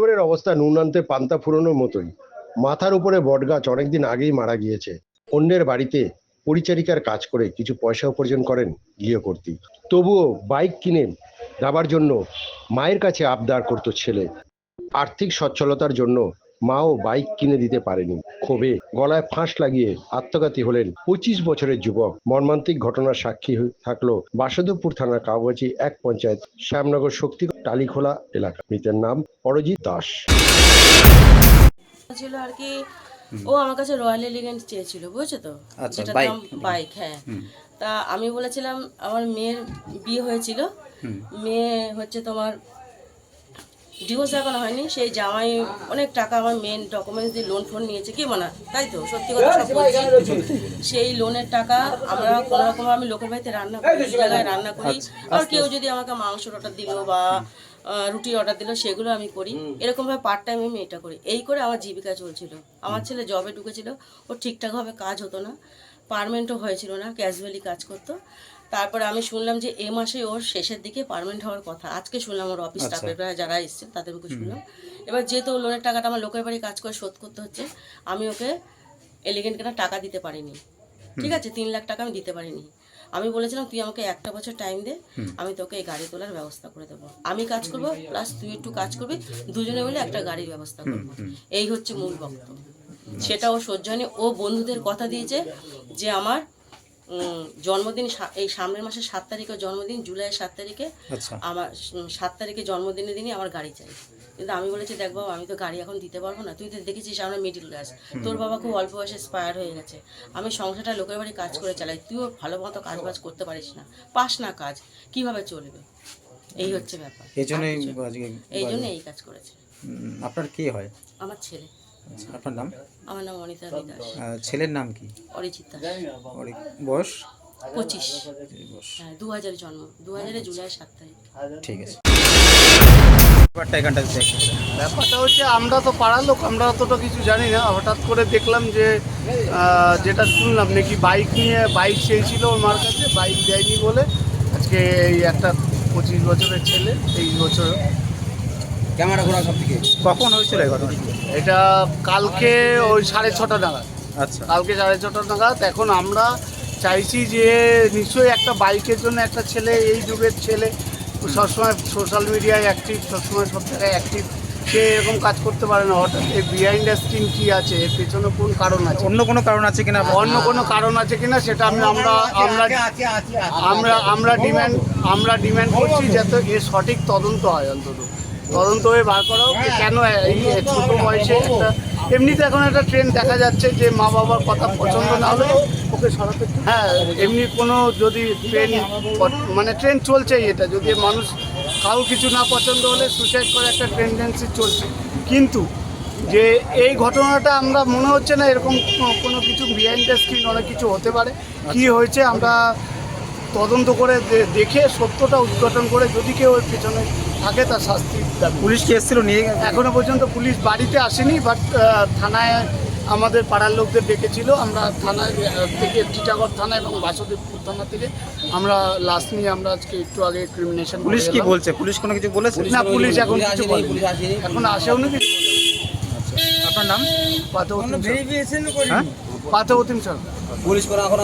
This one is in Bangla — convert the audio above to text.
অবস্থা নুন আনতে পান্তা ফুরোনোর মতোই। মাথার উপরে বটগাছ অনেকদিন আগেই মারা গিয়েছে। অন্যের বাড়িতে পরিচারিকার কাজ করে কিছু পয়সা উপার্জন করেন গৃহকর্তী। তবুও বাইক কিনে যাবার জন্য মায়ের কাছে আবদার করত ছেলে। আর্থিক সচ্ছলতার জন্য মাও বাইক কিনে দিতে পারেনি। ক্ষোভে গলায় ফাঁস লাগিয়ে আত্মঘাতী হলেন পঁচিশ বছরের যুবক। মর্মান্তিক ঘটনার সাক্ষী হয়ে থাকল বাসুদেবপুর থানার কাগজি এক পঞ্চায়েত শ্যামনগর শক্তি টালিখোলা এলাকা। মৃতের নাম অরজিৎ দাস। ছিল আর কি ও আমার কাছে রয়্যাল এলিগেন্ট চেয়েছিল বুঝছ তো? আচ্ছা, দাম বাইক হ্যাঁ। তা আমি বলেছিলাম আমার মেয়ের বিয়ে হয়েছিল। মেয়ে হচ্ছে তোমার ডিভোর্স এখনও হয়নি সেই জামাই অনেক টাকা আমার মেন ডকুমেন্টস দিয়ে লোন ফোন নিয়েছে কি মনে তাই তো? সত্যি কথা সব বলছি। সেই লোনের টাকা আমরা কোনো রকম আমি লোকের বাড়িতে রান্না করি জায়গায় রান্না করি। আর কেউ যদি আমাকে মাংসর অর্ডার দিল বা রুটির অর্ডার দিল সেগুলো আমি করি। এরকমভাবে পার্ট টাইম আমি এটা করি। এই করে আমার জীবিকা চলছিল। আমার ছেলে জবে ঢুকেছিল। ওর ঠিকঠাকভাবে কাজ হতো না। পারমেন্টও হয়েছিল না ক্যাজুয়ালি কাজ করতো। তারপরে আমি শুনলাম যে এ মাসে ওর শেষের দিকে পারমানেন্ট হওয়ার কথা। আজকে শুনলাম ওর অফিস স্টাফের যারা এসছে তাদের মুখে শুনলাম। এবার যেহেতু লোনের টাকাটা আমার লোকের বাড়ি কাজ করে শোধ করতে হচ্ছে আমি ওকে এলিগেন্ট কেনা টাকা দিতে পারিনি। ঠিক আছে তিন লাখ টাকা আমি দিতে পারিনি। আমি বলেছিলাম তুই আমাকে একটা বছর টাইম দে আমি তোকে এই গাড়ি তোলার ব্যবস্থা করে দেবো। আমি কাজ করব প্লাস তুই একটু কাজ করবি দুজনে মিলে একটা গাড়ির ব্যবস্থা করব। এই হচ্ছে মূল বক্তব্য। সেটা ও সহ্য ও বন্ধুদের কথা দিয়েছে যে আমার জন্মদিন এই সামনের মাসের সাত তারিখে জন্মদিন জুলাইয়ের সাত তারিখে আচ্ছা। আমার সাত তারিখে জন্মদিনের দিনই আমার গাড়ি চাই। কিন্তু আমি বলেছি দেখ বাবা আমি তো গাড়ি এখন দিতে পারব না। তুই তো দেখেছিস আমরা মিডিল ক্লাস তোর বাবা খুব অল্প বয়সে স্পায়ার হয়ে গেছে। আমি সংসারটা লোকের বাড়ি কাজ করে চালাই। তুইও ভালো মতো কাজ বাজ করতে পারিস না। পাস না কাজ। কীভাবে চলবে? এই হচ্ছে ব্যাপার। এই জন্যই এই জন্য এই কাজ করেছে। আপনার কি হয়? আমার ছেলে। আপনার নাম? আমার নাম অনিতা দাস ছেলের নাম কি? অরিজিৎ দাস। বয়স? পঁচিশ। হ্যাঁ দু হাজারে জন্ম। দু হাজারে জুলাই সাত তারিখ। ঠিক আছে। ব্যাপারটা হচ্ছে আমরা তো পাড়ার লোক আমরা অতটা কিছু জানি না। হঠাৎ করে দেখলাম যে যেটা শুনলাম নাকি বাইক নিয়ে বাইক চেয়েছিল ওর মার কাছে বাইক দেয়নি বলে আজকে এই একটা পঁচিশ বছরের ছেলে তেইশ বছর কখন হয়েছিল এই ঘটনা? এটা কালকে ওই সাড়ে ছটা নাগাদ। আচ্ছা। কালকে সাড়ে ছটা নাগাদ। এখন আমরা চাইছি যে নিশ্চয়ই একটা বাইকের জন্য একটা ছেলে এই যুগের ছেলে সবসময় সোশ্যাল মিডিয়ায় অ্যাক্টিভ সবসময় সব জায়গায় অ্যাক্টিভ সে এরকম কাজ করতে পারে না। হঠাৎ এই বিহাইন্ড দ্য স্ক্রিন কী আছে? এর পেছনে কোন কারণ আছে? অন্য কোনো কারণ আছে কিনা? অন্য কোনো কারণ আছে কিনা সেটা আমি আমরা আমরা আমরা আমরা ডিমান্ড আমরা ডিমান্ড করছি যাতে এর সঠিক তদন্ত হয় অন্তত। তদন্ত হয়ে বার করা হোক কেন এই ছোট বয়সে একটা এমনিতে এখন একটা ট্রেন্ড দেখা যাচ্ছে যে মা বাবার কথা পছন্দ না হলে ওকে সরাতে হ্যাঁ এমনি কোনো যদি ট্রেন মানে ট্রেন চলছেই এটা। যদি মানুষ কারও কিছু না পছন্দ হলে সুসাইড করে একটা টেন্ডেন্সি চলছে। কিন্তু যে এই ঘটনাটা আমরা মনে হচ্ছে না এরকম কোনো- কিছু বিহাইন্ড দ্য স্ক্রিন অনেক কিছু হতে পারে। কি হয়েছে আমরা তদন্ত করে দেখে সত্যটা উদ্ঘাটন করে যদি কেউ এর পেছনে থাকে তার শাস্তি দাবি। পুলিশ কি এসেছিল? নিয়ে গেছে? এখনও পর্যন্ত পুলিশ বাড়িতে আসেনি বাট থানায় আমাদের পাড়ার লোকদের ডেকেছিল। আমরা থানায় থেকে টিটাগড় থানা এবং বাসুদেবপুর থানা থেকে আমরা লাস্ট নিয়ে আমরা আজকে একটু আগে ক্রিমিনেশন পুলিশ কি বলছে? পুলিশ কোনো কিছু বলেছে? না পুলিশ এখন কিছু। এখন আসেও না কিছু আপনার নাম? পাথর হ্যাঁ? সরকার পুলিশ করা এখন